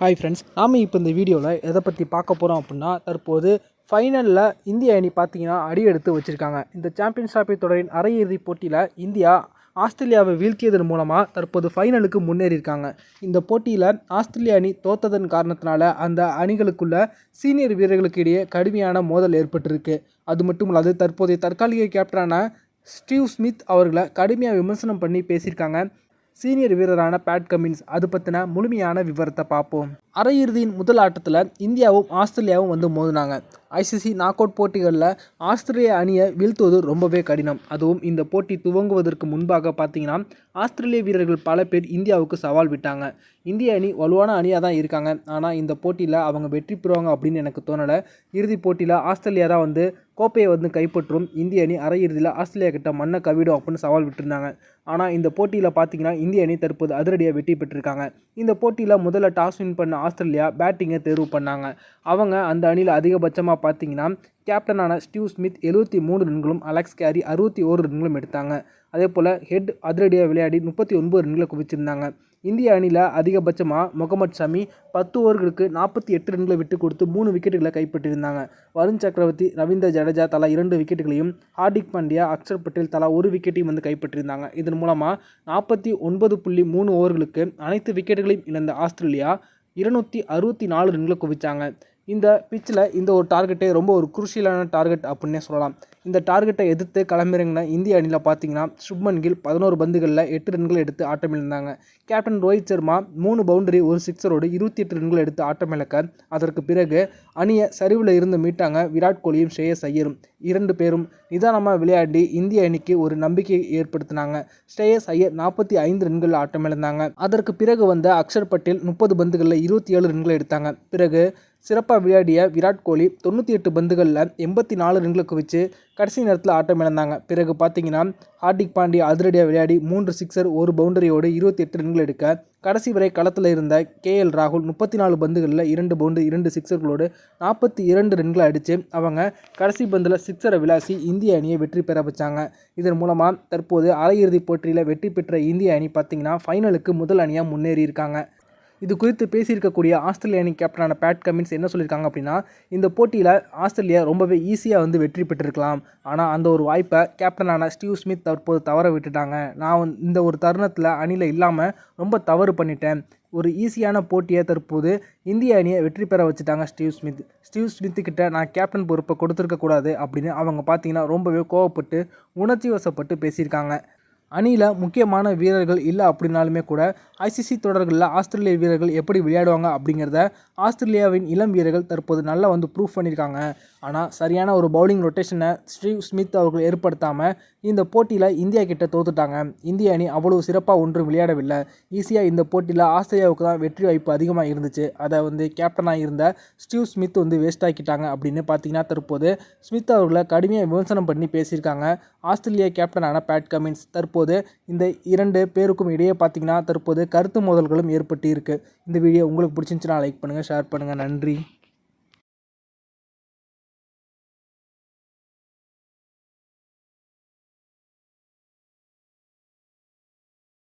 Hi friends நாம் இப்போ இந்த வீடியோவில் எதை பற்றி பார்க்க போகிறோம் அப்படின்னா தற்போது ஃபைனலில் இந்திய அணி பார்த்தீங்கன்னா அடி எடுத்து வச்சுருக்காங்க. இந்த சாம்பியன்ஸ் டிராஃபி தொடரின் அரையிறுதிப் போட்டியில் இந்தியா ஆஸ்திரேலியாவை வீழ்த்தியதன் மூலமாக தற்போது ஃபைனலுக்கு முன்னேறியிருக்காங்க. இந்த போட்டியில் ஆஸ்திரேலிய அணி தோத்ததன் காரணத்தினால அந்த அணிகளுக்குள்ள சீனியர் வீரர்களுக்கு இடையே கடுமையான மோதல் ஏற்பட்டிருக்கு. அது மட்டும் இல்லாது தற்போதைய தற்காலிக கேப்டனான ஸ்டீவ் ஸ்மித் அவர்களை கடுமையாக விமர்சனம் பண்ணி பேசியிருக்காங்க. சீனியர் வீரரான பேட் கமின்ஸ் அது பற்றின முழுமையான விவரத்தை பார்ப்போம். அரையிறுதியின் முதல் ஆட்டத்தில் இந்தியாவும் ஆஸ்திரேலியாவும் வந்து மோதினாங்க. ஐசிசி நாக் அவுட் போட்டிகளில் ஆஸ்திரேலிய அணியை வீழ்த்துவது ரொம்பவே கடினம். அதுவும் இந்த போட்டி துவங்குவதற்கு முன்பாக பார்த்தீங்கன்னா ஆஸ்திரேலிய வீரர்கள் பல பேர் இந்தியாவுக்கு சவால் விட்டாங்க. இந்திய அணி வலுவான அணியாக தான் இருக்காங்க. ஆனால் இந்த போட்டியில் அவங்க வெற்றி பெறுவாங்க அப்படின்னு எனக்கு தோணலை. இறுதிப் போட்டியில் ஆஸ்திரேலியா தான் வந்து கோப்பையை வந்து கைப்பற்றும் இந்திய அணி அரையிறுதியில் ஆஸ்திரேலியா கிட்ட மண்ணை கவிடும் அப்படின்னு சவால் விட்டுருந்தாங்க. ஆனால் இந்த போட்டியில் பார்த்தீங்கன்னா இந்திய அணி தற்போது அதிரடியாக வெற்றி பெற்றிருக்காங்க. இந்த போட்டியில் முதல்ல டாஸ் வின் பண்ண ஆஸ்திரேலியா பேட்டிங்கை தேர்வு பண்ணாங்க. அவங்க அந்த அணியில் அதிகபட்சமாக பார்த்தீங்கன்னா கேப்டனான ஸ்டீவ் ஸ்மித் எழுபத்தி மூணு ரன்களும் அலெக்ஸ் கேரி அறுபத்தி ஓரு ரன்களும் எடுத்தாங்க. அதே போல் ஹெட் அதிரடியாக விளையாடி முப்பத்தி ஒன்பது ரன்களை குவிச்சிருந்தாங்க. இந்திய அணியில் அதிகபட்சமாக முகமது ஷமி பத்து ஓவர்களுக்கு நாற்பத்தி எட்டு ரன்களை விட்டு கொடுத்து மூணு விக்கெட்டுகளை கைப்பற்றியிருந்தாங்க. வருண் சக்கரவர்த்தி ரவீந்திர ஜடேஜா தலா இரண்டு விக்கெட்டுகளையும் ஹார்திக் பாண்டியா அக்ஷர் பட்டேல் தலா ஒரு விக்கெட்டையும் வந்து கைப்பற்றியிருந்தாங்க. இதன் மூலமாக நாற்பத்தி ஒன்பது புள்ளி மூணு ஓவர்களுக்கு அனைத்து விக்கெட்டுகளையும் இழந்த ஆஸ்திரேலியா இருநூற்றி அறுபத்தி நாலு ரன்களை குவிச்சாங்க. இந்த பிச்சில் இந்த ஒரு டார்கெட்டே ரொம்ப ஒரு குருஷியலான டார்கெட் அப்படின்னே சொல்லலாம். இந்த டார்கெட்டை எதிர்த்து களமிறங்கின இந்திய அணியில் பார்த்தீங்கன்னா சுப்மன் கில் பதினோரு பந்துகளில் எட்டு ரன்கள் எடுத்து ஆட்டமிழந்தாங்க. கேப்டன் ரோஹித் சர்மா மூணு பவுண்டரி ஒரு சிக்ஸரோடு இருபத்தி எட்டு ரன்கள் எடுத்து ஆட்டமிழக்க அதற்கு பிறகு அணியை சரிவில் இருந்து மீட்டாங்க விராட் கோலியும் ஸ்ரேயஸ் ஐயரும். இரண்டு பேரும் நிதானமாக விளையாடி இந்திய அணிக்கு ஒரு நம்பிக்கையை ஏற்படுத்தினாங்க. ஸ்ரேயஸ் ஐயர் நாற்பத்தி ஐந்து ரன்கள் ஆட்டமிழந்தாங்க. அதற்கு பிறகு வந்த அக்ஷர் பட்டேல் முப்பது பந்துகளில் இருபத்தி ஏழு ரன்கள் எடுத்தாங்க. பிறகு சிறப்பாக விளையாடிய விராட் கோலி தொண்ணூற்றி எட்டு பந்துகளில் எண்பத்தி நாலு ரன்களுக்கு வச்சு கடைசி நேரத்தில் ஆட்டம் இழந்தாங்க. பிறகு பார்த்தீங்கன்னா ஹார்திக் பாண்டியா அதிரடியாக விளையாடி மூன்று சிக்ஸர் ஒரு பவுண்டரியோடு இருபத்தி எட்டு ரன்கள் எடுக்க கடைசி வரை களத்தில் இருந்த கே எல் ராகுல் முப்பத்தி நாலு பந்துகளில் இரண்டு பவுண்டு இரண்டு சிக்ஸர்களோடு நாற்பத்தி இரண்டு ரன்களை அடித்து அவங்க கடைசி பந்தில் சிக்ஸரை விளாசி இந்திய அணியை வெற்றி பெற வச்சாங்க. இதன் மூலமாக தற்போது அரையிறுதிப் போட்டியில் வெற்றி பெற்ற இந்திய அணி பார்த்திங்கன்னா ஃபைனலுக்கு முதல் அணியாக முன்னேறி இருக்காங்க இது குறித்து பேசியிருக்கக்கூடிய ஆஸ்திரேலிய அணி கேப்டனான பேட் கமின்ஸ் என்ன சொல்லியிருக்காங்க அப்படின்னா இந்த போட்டியில் ஆஸ்திரேலியா ரொம்பவே ஈஸியாக வந்து வெற்றி பெற்றிருக்கலாம். ஆனால் அந்த ஒரு வாய்ப்பை கேப்டனான ஸ்டீவ் ஸ்மித் தற்போது தவற விட்டுட்டாங்க. நான் இந்த ஒரு தருணத்தில் அணியில் இல்லாமல் ரொம்ப தவறு பண்ணிட்டேன். ஒரு ஈஸியான போட்டியை தற்போது இந்திய அணியை வெற்றி பெற வச்சுட்டாங்க ஸ்டீவ் ஸ்மித். ஸ்டீவ் ஸ்மித்துக்கிட்ட நான் கேப்டன் பொறுப்பை கொடுத்துருக்கக்கூடாது அப்படின்னு அவங்க பார்த்தீங்கன்னா ரொம்பவே கோவப்பட்டு உணர்ச்சி வசப்பட்டு பேசியிருக்காங்க. அணியில் முக்கியமான வீரர்கள் இல்லை அப்படின்னாலுமே கூட ஐசிசி தொடர்களில் ஆஸ்திரேலிய வீரர்கள் எப்படி விளையாடுவாங்க அப்படிங்கிறத ஆஸ்திரேலியாவின் இளம் வீரர்கள் தற்போது நல்லா வந்து ப்ரூவ் பண்ணியிருக்காங்க. ஆனால் சரியான ஒரு பவுலிங் ரொட்டேஷனை ஸ்டீவ் ஸ்மித் அவர்கள் ஏற்படுத்தாமல் இந்த போட்டியில் இந்தியா கிட்ட தோத்துட்டாங்க. இந்திய அணி அவ்வளவு சிறப்பாக ஒன்றும் விளையாடவில்லை. ஈஸியாக இந்த போட்டியில் ஆஸ்திரேலியாவுக்கு தான் வெற்றி வாய்ப்பு அதிகமாக இருந்துச்சு. அதை வந்து கேப்டனாக இருந்த ஸ்டீவ் ஸ்மித் வந்து வேஸ்ட் ஆக்கிட்டாங்க அப்படின்னு பார்த்தீங்கன்னா தற்போது ஸ்மித் அவர்களை கடுமையாக விமர்சனம் பண்ணி பேசியிருக்காங்க. ஆஸ்திரேலியா கேப்டனான பேட் கமின்ஸ் தற்போது இந்த இரண்டு பேருக்கும் இடையே பார்த்தீங்கன்னா தற்போது கருத்து மோதல்களும் ஏற்பட்டு இருக்குது இந்த வீடியோ உங்களுக்கு பிடிச்சிருந்துச்சுன்னா லைக் பண்ணுங்கள் ஷேர் பண்ணுங்கள் நன்றி.